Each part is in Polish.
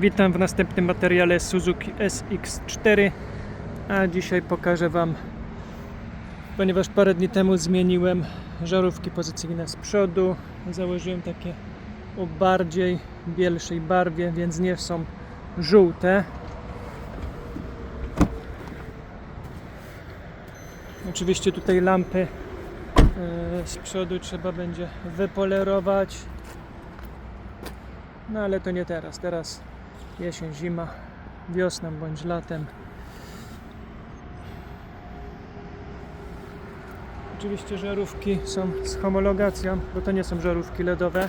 Witam w następnym materiale Suzuki SX4 a dzisiaj pokażę Wam ponieważ parę dni temu zmieniłem żarówki pozycyjne z przodu założyłem takie o bardziej bielszej barwie więc nie są żółte oczywiście tutaj lampy e, z przodu trzeba będzie wypolerować no ale to nie teraz. Teraz jesień, zima, wiosną bądź latem. Oczywiście żarówki są z homologacją, bo to nie są żarówki LEDowe.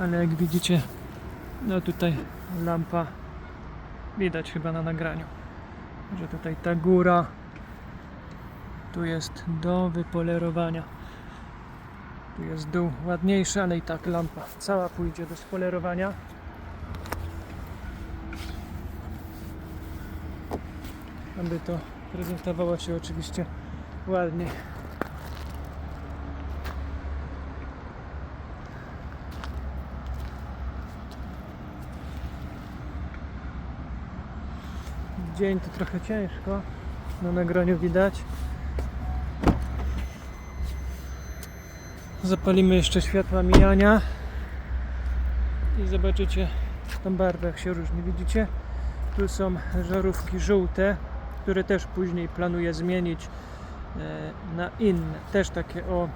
Ale jak widzicie, no tutaj lampa widać chyba na nagraniu, że tutaj ta góra tu jest do wypolerowania. Tu jest dół ładniejszy, ale i tak lampa cała pójdzie do spolerowania. Aby to prezentowało się oczywiście ładnie. W Dzień to trochę ciężko, na nagraniu widać. Zapalimy jeszcze światła mijania i zobaczycie tą barwę jak się różni. Widzicie? Tu są żarówki żółte, które też później planuję zmienić e, na inne. Też takie o mm,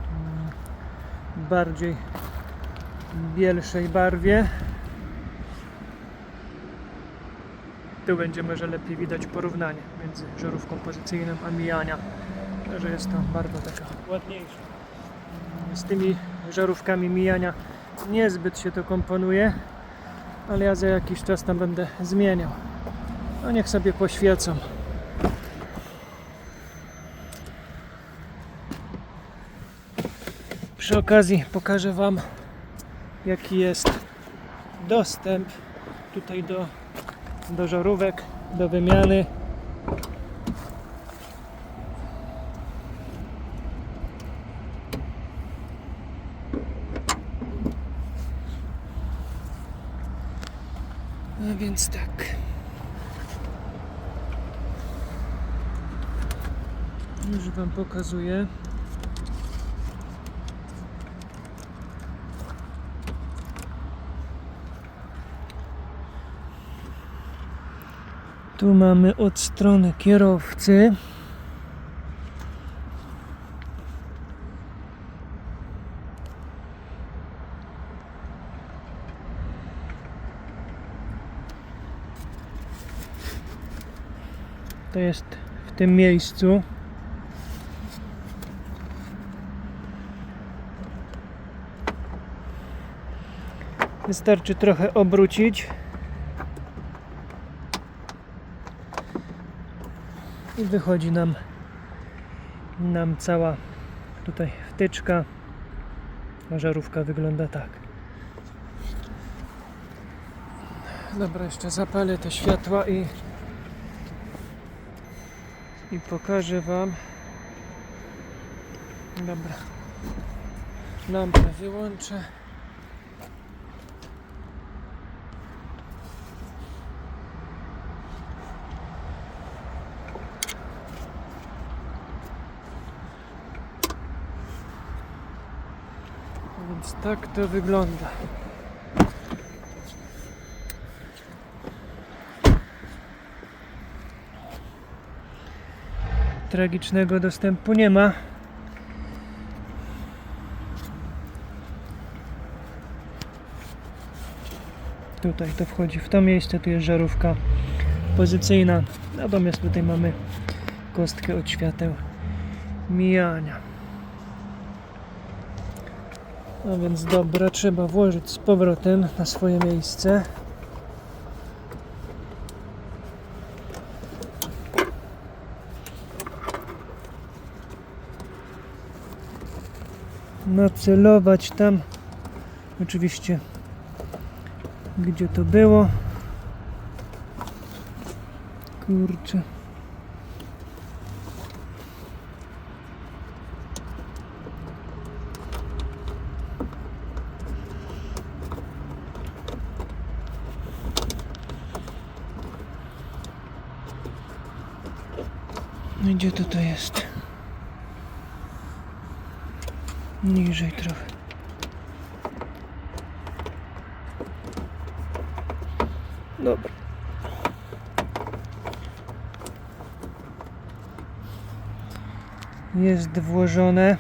bardziej bielszej barwie. Tu będzie może lepiej widać porównanie między żarówką pozycyjną a mijania, że jest to barwa taka ładniejsza z tymi żarówkami mijania niezbyt się to komponuje, ale ja za jakiś czas tam będę zmieniał. No niech sobie poświecą. Przy okazji pokażę Wam jaki jest dostęp tutaj do, do żarówek, do wymiany. No więc tak. Już Wam pokazuję. Tu mamy od strony kierowcy. To jest w tym miejscu. Wystarczy trochę obrócić. I wychodzi nam nam cała tutaj wtyczka. Żarówka wygląda tak. Dobra, jeszcze zapalę te światła i i pokażę Wam. Dobra. Lampę wyłączę. Więc tak to wygląda. Tragicznego dostępu nie ma. Tutaj to wchodzi w to miejsce, tu jest żarówka pozycyjna, natomiast tutaj mamy kostkę od świateł mijania. No więc dobra, trzeba włożyć z powrotem na swoje miejsce. nacelować tam. Oczywiście gdzie to było? Kurczę. No gdzie to to jest? Niżej trochę. Dobra. Jest włożone.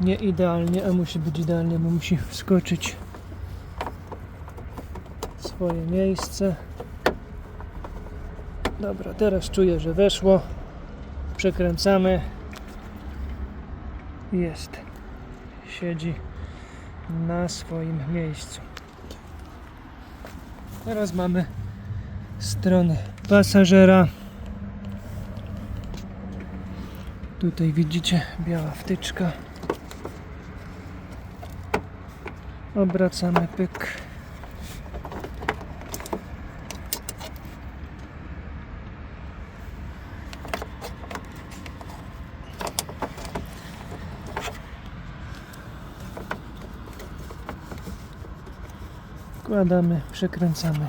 Nie idealnie, a musi być idealnie, bo musi wskoczyć w swoje miejsce. Dobra, teraz czuję, że weszło. Przekręcamy. Jest. Siedzi na swoim miejscu. Teraz mamy stronę pasażera. Tutaj widzicie biała wtyczka. Obracamy pyk. Wkładamy, przekręcamy.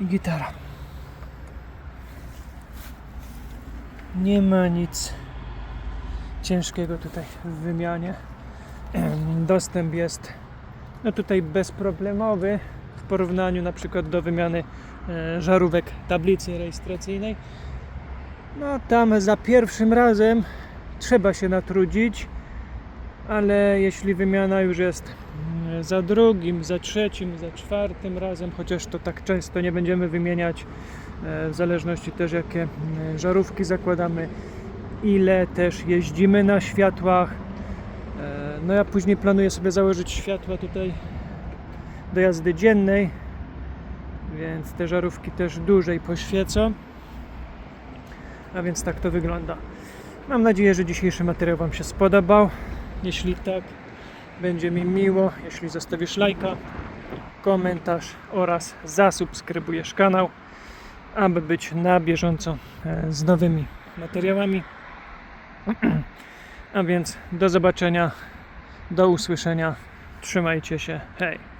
I gitara. Nie ma nic ciężkiego tutaj w wymianie. Dostęp jest no tutaj bezproblemowy w porównaniu na przykład do wymiany e, żarówek tablicy rejestracyjnej. No tam za pierwszym razem trzeba się natrudzić, ale jeśli wymiana już jest za drugim, za trzecim, za czwartym razem, chociaż to tak często nie będziemy wymieniać, e, w zależności też jakie żarówki zakładamy, ile też jeździmy na światłach. E, No ja później planuję sobie założyć światła tutaj do jazdy dziennej, więc te żarówki też dłużej poświecą. A więc tak to wygląda. Mam nadzieję, że dzisiejszy materiał Wam się spodobał. Jeśli tak, będzie mi miło, jeśli zostawisz lajka, komentarz oraz zasubskrybujesz kanał, aby być na bieżąco e, z nowymi materiałami. A więc do zobaczenia, do usłyszenia. Trzymajcie się. Hej!